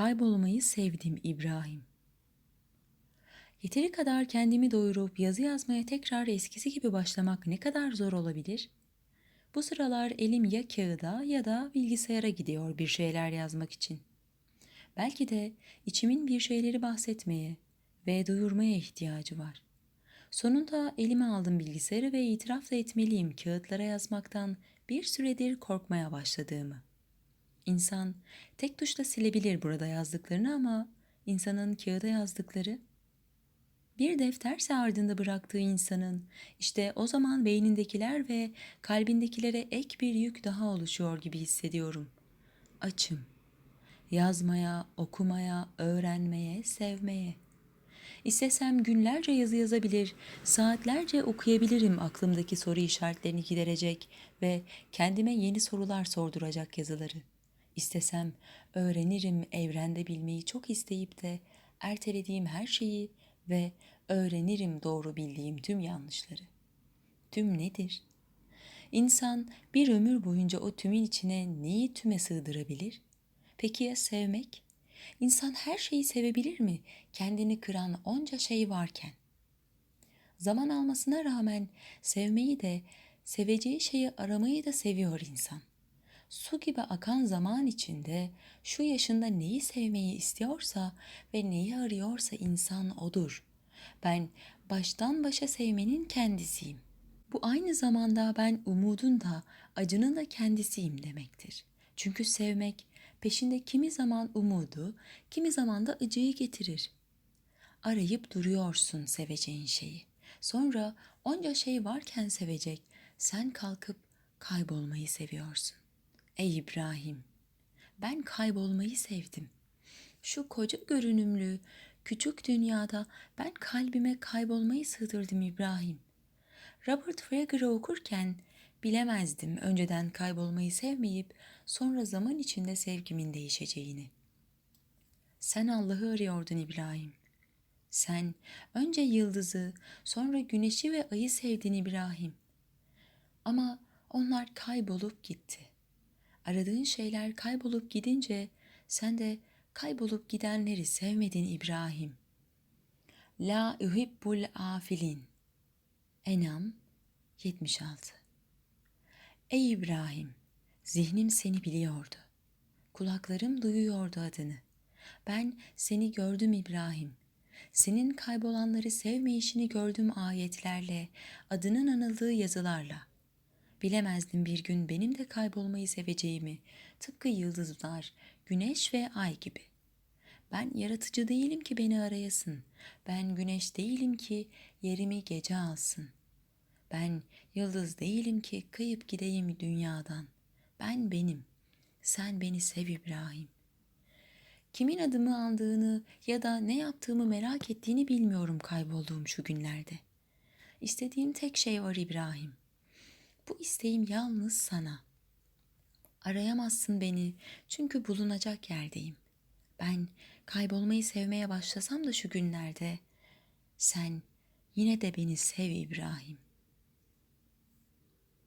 Kaybolmayı sevdim İbrahim. Yeteri kadar kendimi doyurup yazı yazmaya tekrar eskisi gibi başlamak ne kadar zor olabilir? Bu sıralar elim ya kağıda ya da bilgisayara gidiyor bir şeyler yazmak için. Belki de içimin bir şeyleri bahsetmeye ve duyurmaya ihtiyacı var. Sonunda elime aldım bilgisayarı ve itiraf da etmeliyim kağıtlara yazmaktan bir süredir korkmaya başladığımı. İnsan tek tuşla silebilir burada yazdıklarını ama insanın kağıda yazdıkları bir defterse ardında bıraktığı insanın işte o zaman beynindekiler ve kalbindekilere ek bir yük daha oluşuyor gibi hissediyorum. Açım. Yazmaya, okumaya, öğrenmeye, sevmeye. İstesem günlerce yazı yazabilir, saatlerce okuyabilirim aklımdaki soru işaretlerini giderecek ve kendime yeni sorular sorduracak yazıları. İstesem öğrenirim evrende bilmeyi çok isteyip de ertelediğim her şeyi ve öğrenirim doğru bildiğim tüm yanlışları. Tüm nedir? İnsan bir ömür boyunca o tümün içine neyi tüme sığdırabilir? Peki ya sevmek? İnsan her şeyi sevebilir mi? Kendini kıran onca şey varken. Zaman almasına rağmen sevmeyi de, seveceği şeyi aramayı da seviyor insan. Su gibi akan zaman içinde şu yaşında neyi sevmeyi istiyorsa ve neyi arıyorsa insan odur. Ben baştan başa sevmenin kendisiyim. Bu aynı zamanda ben umudun da acının da kendisiyim demektir. Çünkü sevmek peşinde kimi zaman umudu, kimi zaman da acıyı getirir. Arayıp duruyorsun seveceğin şeyi. Sonra onca şey varken sevecek, sen kalkıp kaybolmayı seviyorsun. Ey İbrahim, ben kaybolmayı sevdim. Şu koca görünümlü, küçük dünyada ben kalbime kaybolmayı sığdırdım İbrahim. Robert Frager'ı okurken bilemezdim önceden kaybolmayı sevmeyip sonra zaman içinde sevgimin değişeceğini. Sen Allah'ı arıyordun İbrahim. Sen önce yıldızı, sonra güneşi ve ayı sevdin İbrahim. Ama onlar kaybolup gitti. Aradığın şeyler kaybolup gidince sen de kaybolup gidenleri sevmedin İbrahim. La uhibbul afilin. Enam 76 Ey İbrahim! Zihnim seni biliyordu. Kulaklarım duyuyordu adını. Ben seni gördüm İbrahim. Senin kaybolanları sevmeyişini gördüm ayetlerle, adının anıldığı yazılarla. Bilemezdim bir gün benim de kaybolmayı seveceğimi, tıpkı yıldızlar, güneş ve ay gibi. Ben yaratıcı değilim ki beni arayasın. Ben güneş değilim ki yerimi gece alsın. Ben yıldız değilim ki kayıp gideyim dünyadan. Ben benim. Sen beni sev İbrahim. Kimin adımı andığını ya da ne yaptığımı merak ettiğini bilmiyorum kaybolduğum şu günlerde. İstediğim tek şey var İbrahim. Bu isteğim yalnız sana. Arayamazsın beni çünkü bulunacak yerdeyim. Ben kaybolmayı sevmeye başlasam da şu günlerde sen yine de beni sev İbrahim.''